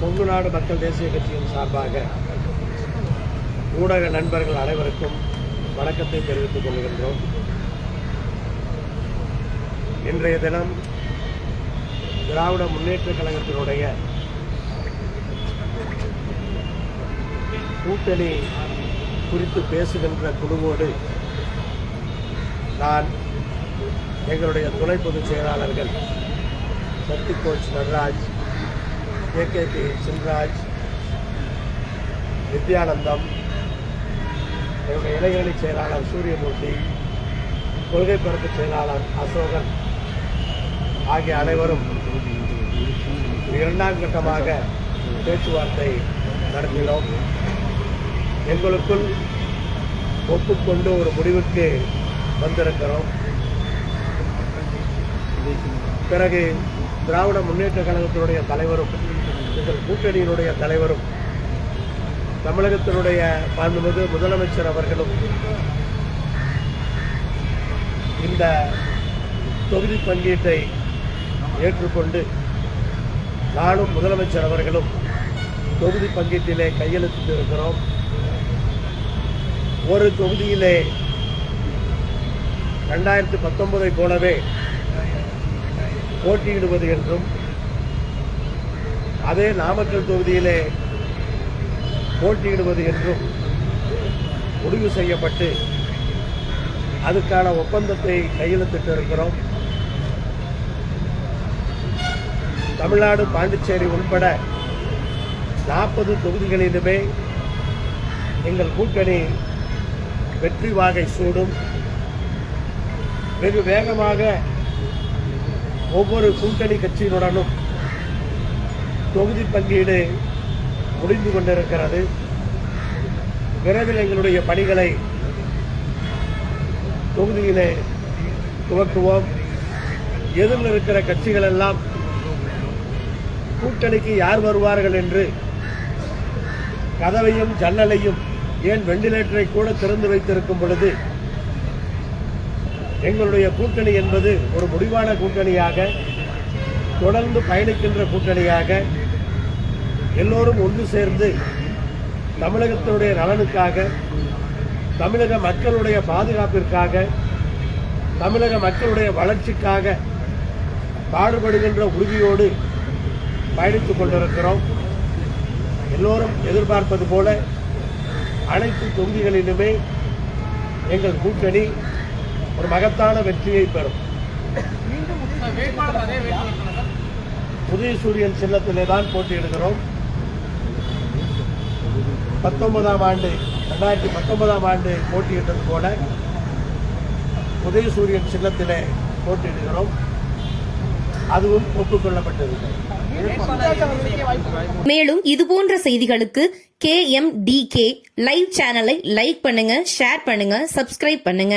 கொங்கு நாடு மக்கள் தேசிய கட்சியின் சார்பாக ஊடக நண்பர்கள் அனைவருக்கும் வணக்கத்தை தெரிவித்துக் கொள்கின்றோம். இன்றைய தினம் திராவிட முன்னேற்றக் கழகத்தினுடைய கூட்டணி குறித்து பேசுகின்ற குழுவோடு நான் எங்களுடைய துணை பொதுச் செயலாளர்கள் சக்தி கோச் நடராஜ் ஏகேபி சின்ராஜ் நித்யானந்தம் என்னுடைய இளைஞரணி செயலாளர் சூரியமூர்த்தி கொள்கை பரப்பு செயலாளர் அசோகன் ஆகிய அனைவரும் இரண்டாம் கட்டமாக பேச்சுவார்த்தை நடத்தினோம். எங்களுக்குள் ஒப்புக்கொண்டு ஒரு முடிவுக்கு வந்திருக்கிறோம். பிறகு திராவிட முன்னேற்ற கழகத்தினுடைய தலைவரும் எங்கள் கூட்டணியினுடைய தலைவரும் தமிழகத்தினுடைய மாண்புமிகு முதலமைச்சர் அவர்களும் இந்த தொகுதி பங்கீட்டை ஏற்றுக்கொண்டு நானும் முதலமைச்சர் அவர்களும் தொகுதி பங்கீட்டிலே கையெழுத்திட்டு இருக்கிறோம் ஒரு தொகுதியிலே ரெண்டாயிரத்தி பத்தொன்பதை போலவே போட்டியிடுவது என்றும் அதே நாமக்கல் தொகுதியிலே போட்டியிடுவது என்றும் முடிவு செய்யப்பட்டு அதுக்கான ஒப்பந்தத்தை கையெழுத்திட்டு இருக்கிறோம் தமிழ்நாடு பாண்டிச்சேரி உள்பட நாற்பது தொகுதிகளிலுமே எங்கள் கூட்டணி வெற்றி வாகை சூடும். வெகு வேகமாக ஒவ்வொரு கூட்டணி கட்சியினுடனும் தொகுதி பங்கீடு முடிந்து கொண்டிருக்கிறது. விரைவில் எங்களுடைய பணிகளை தொகுதியிலே துவக்குவோம். எதிரில் இருக்கிற கட்சிகள் எல்லாம் கூட்டணிக்கு யார் வருவார்கள் என்று கதவையும் ஜன்னலையும் ஏன் வெண்டிலேட்டரை கூட திறந்து வைத்திருக்கும் பொழுது எங்களுடைய கூட்டணி என்பது ஒரு முடிவான கூட்டணியாக தொடர்ந்து பயணிக்கின்ற கூட்டணியாக எல்லோரும் ஒன்று சேர்ந்து தமிழகத்தினுடைய நலனுக்காக தமிழக மக்களுடைய பாதுகாப்பிற்காக தமிழக மக்களுடைய வளர்ச்சிக்காக பாடுபடுகின்ற உறுதியோடு பயணித்துக் கொண்டிருக்கிறோம். எல்லோரும் எதிர்பார்ப்பது போல அனைத்து தொகுதிகளிலுமே எங்கள் கூட்டணி ஒரு மகத்தான வெற்றியை பெறும்? புதிய சூரியன் சின்னத்திலே தான் போட்டியிடுகிறோம். பத்தொன்பதாம் ஆண்டு ரெண்டாயிரத்தி பத்தொன்பதாம் ஆண்டு போட்டியிட்டது போல உதயசூரியன் சின்னத்தில் சின்னத்திலே போட்டியிடுகிறோம். அதுவும் ஒப்புக்கொள்ளப்பட்டது மேலும் இதுபோன்ற செய்திகளுக்கு K M D K live சேனலை லைக் பண்ணுங்க ஷேர் பண்ணுங்க சப்ஸ்கிரைப் பண்ணுங்க.